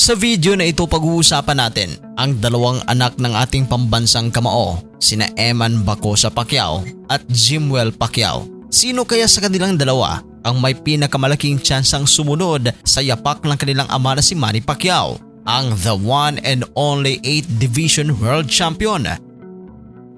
Sa video na ito pag-uusapan natin ang dalawang anak ng ating pambansang kamao, sina Eman Bacosa Pacquiao at Jimwell Pacquiao. Sino kaya sa kanilang dalawa ang may pinakamalaking tsansang sumunod sa yapak ng kanilang ama na si Manny Pacquiao? Ang the one and only 8th Division World Champion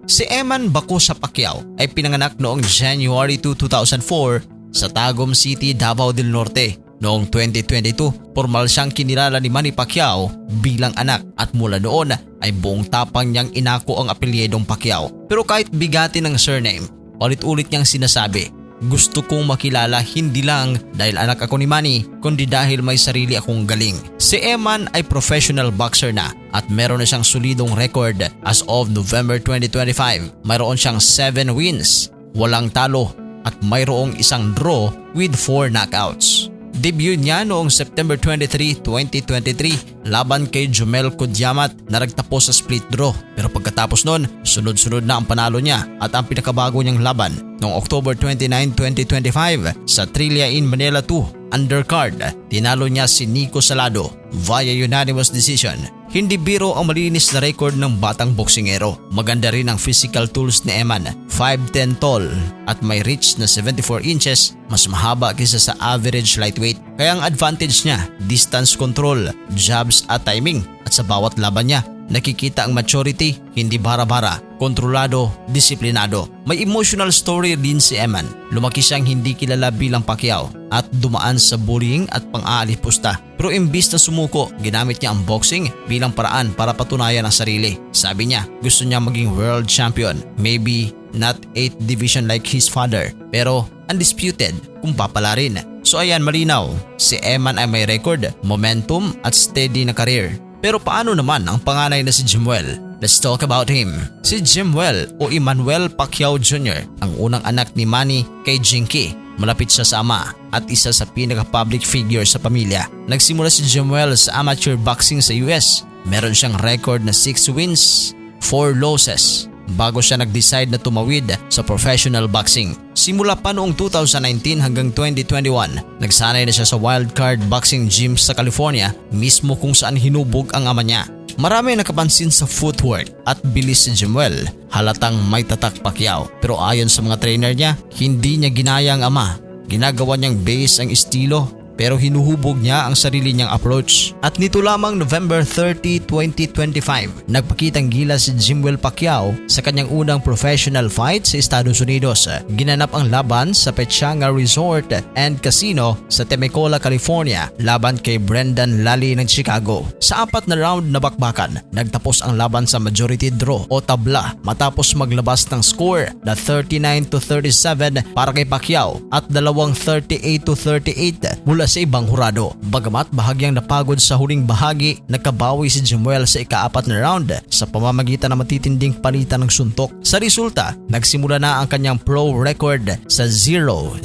Si Eman Bacosa Pacquiao ay pinanganak noong January 2, 2004 sa Tagum City, Davao del Norte. Noong 2022, formal siyang kinilala ni Manny Pacquiao bilang anak at mula noon ay buong tapang niyang inako ang apelyedong Pacquiao. Pero kahit bigati ng surname, ulit-ulit niyang sinasabi, gusto kong makilala hindi lang dahil anak ako ni Manny, kundi dahil may sarili akong galing. Si Eman ay professional boxer na at meron na siyang solidong record as of November 2025. Mayroon siyang 7 wins, walang talo at mayroong isang draw with 4 knockouts. Debut niya noong September 23, 2023 laban kay Jumel Kudyamat na nagtapos sa split draw. Pero pagkatapos nun, sunod-sunod na ang panalo niya at ang pinakabago niyang laban noong October 29, 2025 sa Trillia in Manila 2 undercard. Tinalo niya si Nico Salado via unanimous decision. Hindi biro ang malinis na record ng batang boksingero. Maganda rin ang physical tools ni Eman. 5'10 tall at may reach na 74 inches, mas mahaba kaysa sa average lightweight. Kaya ang advantage niya, distance control, jabs at timing. At sa bawat laban niya, nakikita ang maturity, hindi bara-bara, kontrolado, disiplinado. May emotional story din si Eman. Lumaki siyang hindi kilala bilang Pacquiao at dumaan sa bullying at pang-aalipusta. Pero imbis na sumuko, ginamit niya ang boxing bilang paraan para patunayan ang sarili. Sabi niya, gusto niya maging world champion. Maybe not 8th division like his father, pero undisputed kung papala rin. So ayan malinaw, si Eman ay may record, momentum at steady na career. Pero paano naman ang panganay na si Jimwell? Let's talk about him. Si Jimwell o Emmanuel Pacquiao Jr. ang unang anak ni Manny kay Jinky. Malapit siya sa ama at isa sa pinaka-public figure sa pamilya. Nagsimula si Jimwell sa amateur boxing sa US. Meron siyang record na 6 wins, 4 losses bago siya nag-decide na tumawid sa professional boxing. Simula pa noong 2019 hanggang 2021, nagsanay na siya sa wildcard boxing gym sa California mismo kung saan hinubog ang ama niya. Marami nakapansin sa footwork at bilis si Jimwell. Halatang may tatak Pacquiao. Pero ayon sa mga trainer niya, hindi niya ginaya ang ama. Ginagawa niyang base ang estilo pero hinuhubog niya ang sarili niyang approach. At nito lamang November 30, 2025, nagpakitang gila si Jimwell Pacquiao sa kanyang unang professional fight sa Estados Unidos. Ginanap ang laban sa Pechanga Resort and Casino sa Temecula, California laban kay Brendan Lally ng Chicago. Sa apat na round na bakbakan, nagtapos ang laban sa majority draw o tabla matapos maglabas ng score na 39 to 37 para kay Pacquiao at dalawang 38 to 38 mula sa ibang hurado. Bagamat bahagyang napagod sa huling bahagi, nagkabawi si Jemuel sa ikaapat na round sa pamamagitan ng matitinding palitan ng suntok. Sa resulta, nagsimula na ang kanyang pro record sa 0-0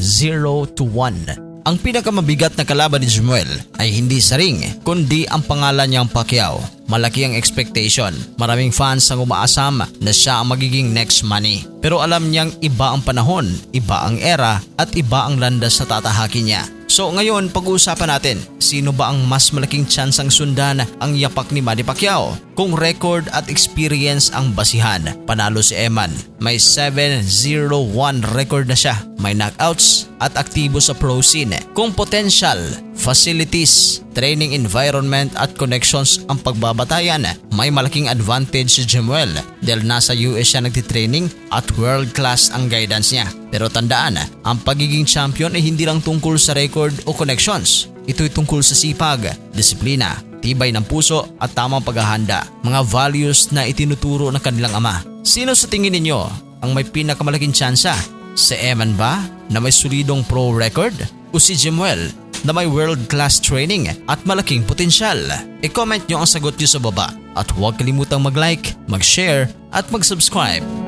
to 1 ang pinakamabigat na kalaban ni Jemuel ay hindi sa ring kundi ang pangalan niyang Pacquiao. Malaki ang expectation. Maraming fans ang umaasam na siya ang magiging next money. Pero alam niyang iba ang panahon, iba ang era at iba ang landas sa tatahakin niya. So ngayon pag-uusapan natin, sino ba ang mas malaking chance ang sundan ang yapak ni Manny Pacquiao? Kung record at experience ang basihan, panalo si Eman. May 7-0-1 record na siya. May knockouts at aktibo sa pro scene. Kung potential, facilities, training environment at connections ang pagbabatayan, may malaking advantage si Jemuel dahil nasa US siya nagtitraining at world class ang guidance niya. Pero tandaan, ang pagiging champion ay hindi lang tungkol sa record o connections. Ito'y tungkol sa sipag, disiplina, tibay ng puso at tamang paghahanda, mga values na itinuturo ng kanilang ama. Sino sa tingin ninyo ang may pinakamalaking tsansa? Si Eman ba na may solidong pro record? O si Jemuel na may world-class training at malaking potensyal? I-comment nyo ang sagot nyo sa baba at huwag kalimutang mag-like, mag-share at mag-subscribe.